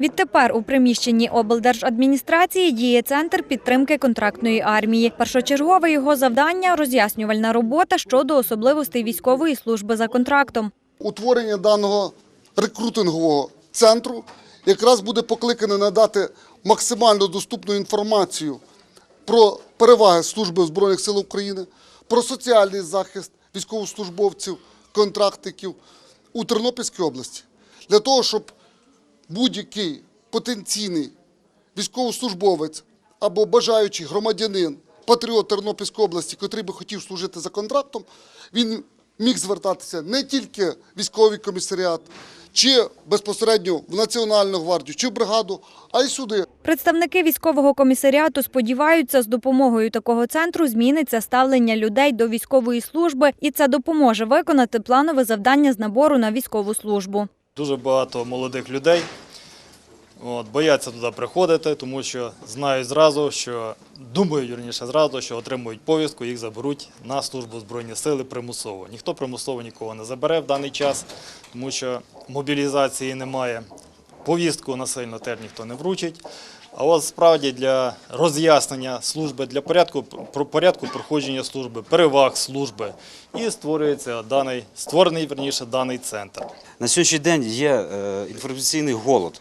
Відтепер у приміщенні облдержадміністрації діє центр підтримки контрактної армії. Першочергове його завдання роз'яснювальна робота щодо особливостей військової служби за контрактом. Утворення даного рекрутингового центру якраз буде покликане надати максимально доступну інформацію про переваги служби Збройних сил України, про соціальний захист військовослужбовців, контрактників у Тернопільській області, для того, щоб будь-який потенційний військовослужбовець або бажаючий громадянин, патріот Тернопільської області, котрий би хотів служити за контрактом, він міг звертатися не тільки в військовий комісаріат, чи безпосередньо в Національну гвардію, чи в бригаду, а й сюди. Представники військового комісаріату сподіваються, з допомогою такого центру зміниться ставлення людей до військової служби, і це допоможе виконати планове завдання з набору на військову службу. Дуже багато молодих людей от, бояться туди приходити, тому що знають зразу, що думають вірніше зразу, що отримують повістку, їх заберуть на службу Збройні сили примусово. Ніхто примусово нікого не забере в даний час, тому що мобілізації немає. Повістку насильно теж ніхто не вручить. А от справді для роз'яснення служби, для порядку, про порядку проходження служби, переваг служби і створюється даний, створений верніше даний центр. На сьогоднішній день є е, інформаційний голод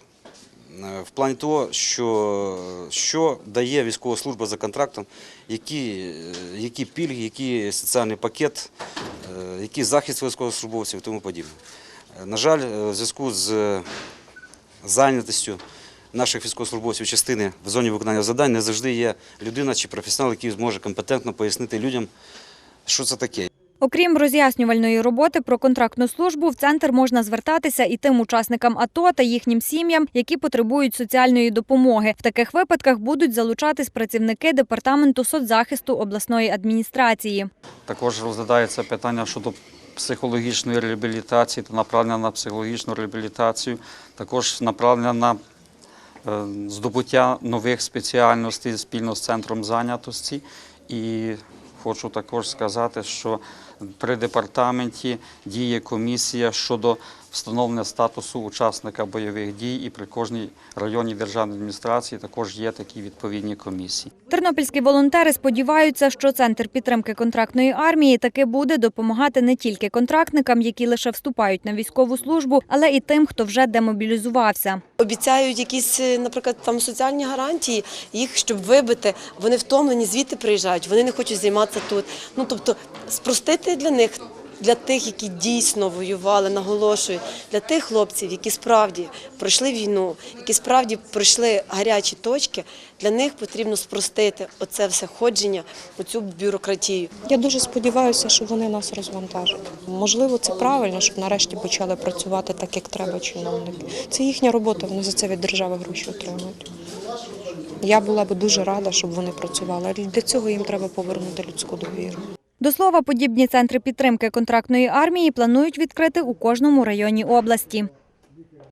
е, в плані того, що, що дає військова служба за контрактом, які, е, які пільги, який соціальний пакет, який захист військовослужбовців і тому подібне. На жаль, в зв'язку з зайнятістю наших військовослужбовців частини в зоні виконання завдань не завжди є людина чи професіонал, який зможе компетентно пояснити людям, що це таке. Окрім роз'яснювальної роботи про контрактну службу, в центр можна звертатися і тим учасникам АТО та їхнім сім'ям, які потребують соціальної допомоги. В таких випадках будуть залучатись працівники департаменту соцзахисту обласної адміністрації. Також розглядається питання щодо психологічної реабілітації та направлення на психологічну реабілітацію, також направлення на е, здобуття нових спеціальностей спільно з центром зайнятості. І хочу також сказати, що при департаменті діє комісія щодо встановлення статусу учасника бойових дій, і при кожній районній державній адміністрації також є такі відповідні комісії. Тернопільські волонтери сподіваються, що центр підтримки контрактної армії таки буде допомагати не тільки контрактникам, які лише вступають на військову службу, але і тим, хто вже демобілізувався. Обіцяють якісь, е, наприклад, там соціальні гарантії, їх щоб вибити, вони втомлені, звідти приїжджають, вони не хочуть займатися тут. Ну тобто спростити для них. Для тих, які дійсно воювали, наголошую, для тих хлопців, які справді пройшли війну, які справді пройшли гарячі точки, для них потрібно спростити оце все ходження, оцю бюрократію. Я дуже сподіваюся, що вони нас розвантажать. Можливо, це правильно, щоб нарешті почали працювати так, як треба чиновники. Це їхня робота, вони за це від держави гроші отримують. Я була б дуже рада, щоб вони працювали. Для цього їм треба повернути людську довіру. До слова, подібні центри підтримки контрактної армії планують відкрити у кожному районі області.